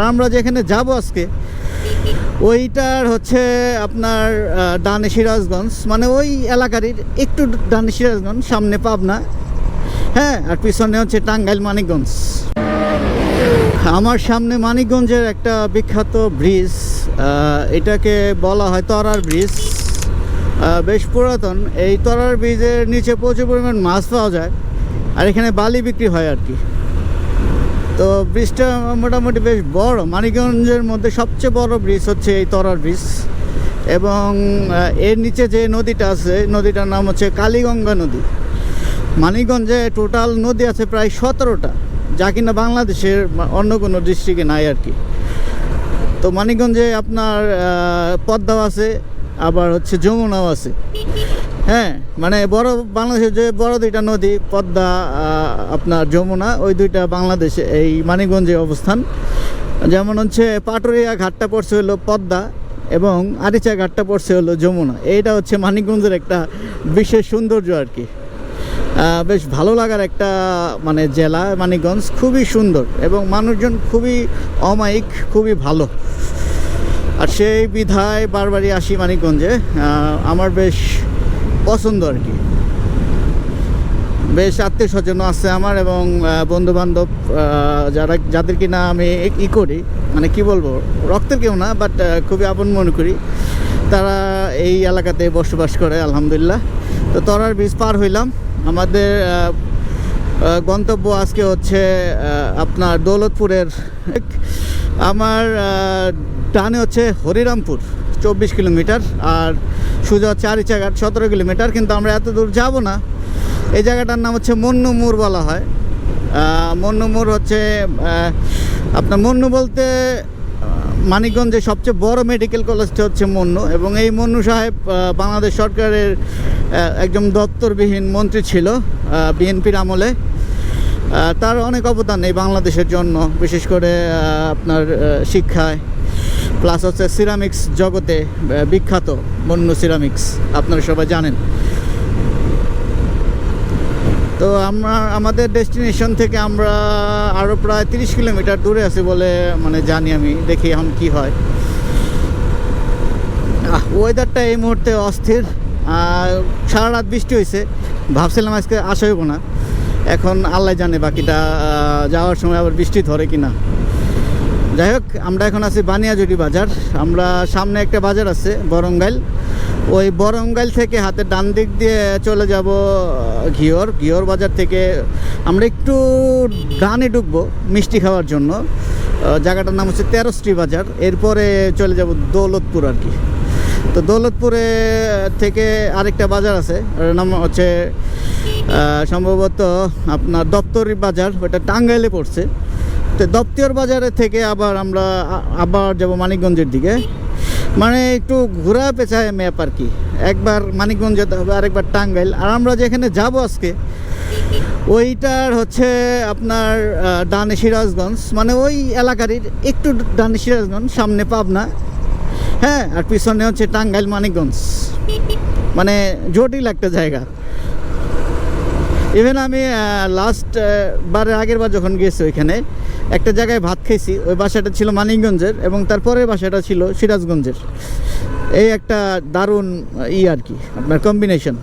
আর আমরা যেখানে যাব আজকে, ওইটার হচ্ছে আপনার ডানে সিরাজগঞ্জ মানে ওই এলাকারই একটু ডানে সিরাজগঞ্জ সামনে পাবনা। হ্যাঁ আর পিছনে হচ্ছে টাঙ্গাইল মানিকগঞ্জ। আমার সামনে মানিকগঞ্জের একটা বিখ্যাত ব্রিজ এটাকে বলা হয় তরার ব্রিজ। বেশ পুরাতন। এই তরার ব্রিজের নিচে প্রচুর পরিমাণ মাছ পাওয়া যায়, আর এখানে বালি বিক্রি হয় আর কি। তো ব্রিজটা মোটামুটি বেশ বড়। মানিকগঞ্জের মধ্যে সবচেয়ে বড় ব্রিজ হচ্ছে এই তরার ব্রিজ এবং এর নিচে যে নদীটা আছে, নদীটার নাম হচ্ছে কালীগঙ্গা নদী। মানিকগঞ্জে টোটাল নদী আছে প্রায় সতেরোটা, যা কিনা বাংলাদেশের অন্য কোনো ডিস্ট্রিক্টে নাই আর কি। তো মানিকগঞ্জে আপনার পদ্মাও আছে, আবার হচ্ছে যমুনাও আছে। হ্যাঁ মানে বড় বাংলাদেশের যে বড় দুইটা নদী, পদ্মা আপনার যমুনা, ওই দুইটা বাংলাদেশে এই মানিকগঞ্জে অবস্থান। যেমন হচ্ছে পাটুরিয়া ঘাটটা পড়ছে হলো পদ্মা এবং আরিচা ঘাটটা পড়ছে হলো যমুনা। এইটা হচ্ছে মানিকগঞ্জের একটা বিশেষ সৌন্দর্য আর কি। বেশ ভালো লাগার একটা মানে জেলা মানিকগঞ্জ। খুবই সুন্দর এবং মানুষজন খুবই অমায়িক, খুবই ভালো। আর সেই বিধায় বারবারই আসি মানিকগঞ্জে। আমার বেশ পছন্দ আর কি। বেশ আত্মীয় স্বজন আছে আমার এবং বন্ধু বান্ধব যারা, যাদের কিনা আমি ই করি। মানে কি বলব, রক্তের কেউ না বাট খুবই আপন মনে করি। তারা এই এলাকাতে বসবাস করে, আলহামদুলিল্লাহ। তো তরার বীজ পার হইলাম। আমাদের গন্তব্য আজকে হচ্ছে আপনার দৌলতপুরের আমার ডানে হচ্ছে হরিরামপুর। চব্বিশ কিলোমিটার আর সোজা হচ্ছে আরিচাঘাট, সতেরো কিলোমিটার, কিন্তু আমরা এত দূর যাব না। এই জায়গাটার নাম হচ্ছে মন্নুমুর বলা হয়। মন্নুমুর হচ্ছে আপনার মন্নু বলতে মানিকগঞ্জে সবচেয়ে বড় মেডিকেল কলেজটা হচ্ছে মন্নু এবং এই মন্নু সাহেব বাংলাদেশ সরকারের একজন দপ্তরবিহীন মন্ত্রী ছিল বিএনপির আমলে। তার অনেক অবদান এই বাংলাদেশের জন্য, বিশেষ করে আপনার শিক্ষায়। প্লাস হচ্ছে সিরামিক্স জগতে বিখ্যাত মন্নু সিরামিক্স আপনারা সবাই জানেন। তো আমরা, আমাদের ডেস্টিনেশন থেকে আমরা আরও প্রায় তিরিশ কিলোমিটার দূরে আছি বলে মানে জানি আমি, দেখি এখন কি হয়। ওয়েদারটা এই মুহূর্তে অস্থির। সারা রাত বৃষ্টি হয়েছে ভাবছিলাম আজকে আসা হইব না। এখন আল্লাহ জানে বাকিটা যাওয়ার সময় আবার বৃষ্টি ধরে কি না যাই হোক, আমরা এখন আছি বানিয়াজুড়ি বাজার। আমরা সামনে একটা বাজার আছে, বরঙ্গাইল। ওই বরঙ্গাইল থেকে হাতের ডান দিক দিয়ে চলে যাব ঘিওর। ঘিওর বাজার থেকে আমরা একটু ডানে ঢুকবো মিষ্টি খাওয়ার জন্য। জায়গাটার নাম হচ্ছে তেরোশ্রী বাজার। এরপরে চলে যাব দৌলতপুর আর কি। তো দৌলতপুরে থেকে আরেকটা বাজার আছে নাম হচ্ছে সম্ভবত আপনার দপ্তরি বাজার। ওটা টাঙ্গাইলে পড়ছে। তো দপ্তর বাজারে থেকে আবার আমরা আবার যাব মানিকগঞ্জের দিকে। মানে একটু ঘোরা পেঁচায় ম্যাপ আর কি। একবার মানিকগঞ্জ যেতে হবে, আরেকবার টাঙ্গাইল। আর আমরা যেখানে যাব আজকে, ওইটার হচ্ছে আপনার ডানে সিরাজগঞ্জ। মানে ওই এলাকারই একটু ডানে সিরাজগঞ্জ, সামনে পাবনা। হ্যাঁ আর পিছনে হচ্ছে টাঙ্গাইল, মানিকগঞ্জ। মানে জটিল একটা জায়গা। ইভেন আমি লাস্ট বারের আগের বার যখন গেছি ওইখানে একটা জায়গায় ভাত খেয়েছি ওই বাসাটা ছিল মানিকগঞ্জের এবং তারপরের বাসাটা ছিল সিরাজগঞ্জের। এই একটা দারুণ ই আর কি, আপনার কম্বিনেশন